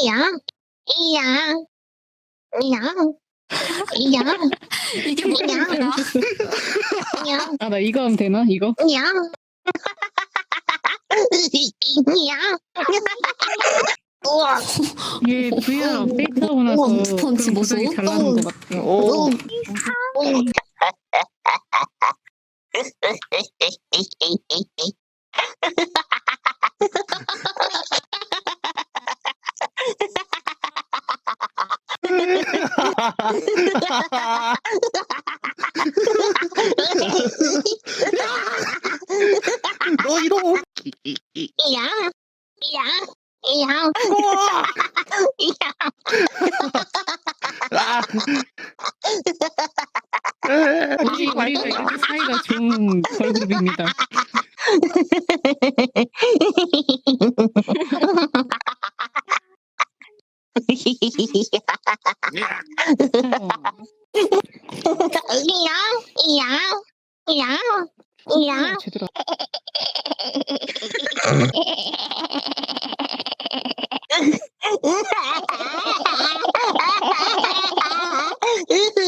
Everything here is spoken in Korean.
이양, 이양, 이양, 이양, 이게 뭐야? 이양, 이양, 아, 나 이거 하면 되나? 이거? 이양. 이양. 우와, 이게 VR 업데이트하고 나서 스펀지 그런 모습이 모습. 잘것 같아. 오. 오. 너 이러고 야. 야. 야. 야. 아. 우리 우리가 이렇게 사이가 좋은 걸그룹입니다. 어, 야. 야. 야. 야. 제대로. 야.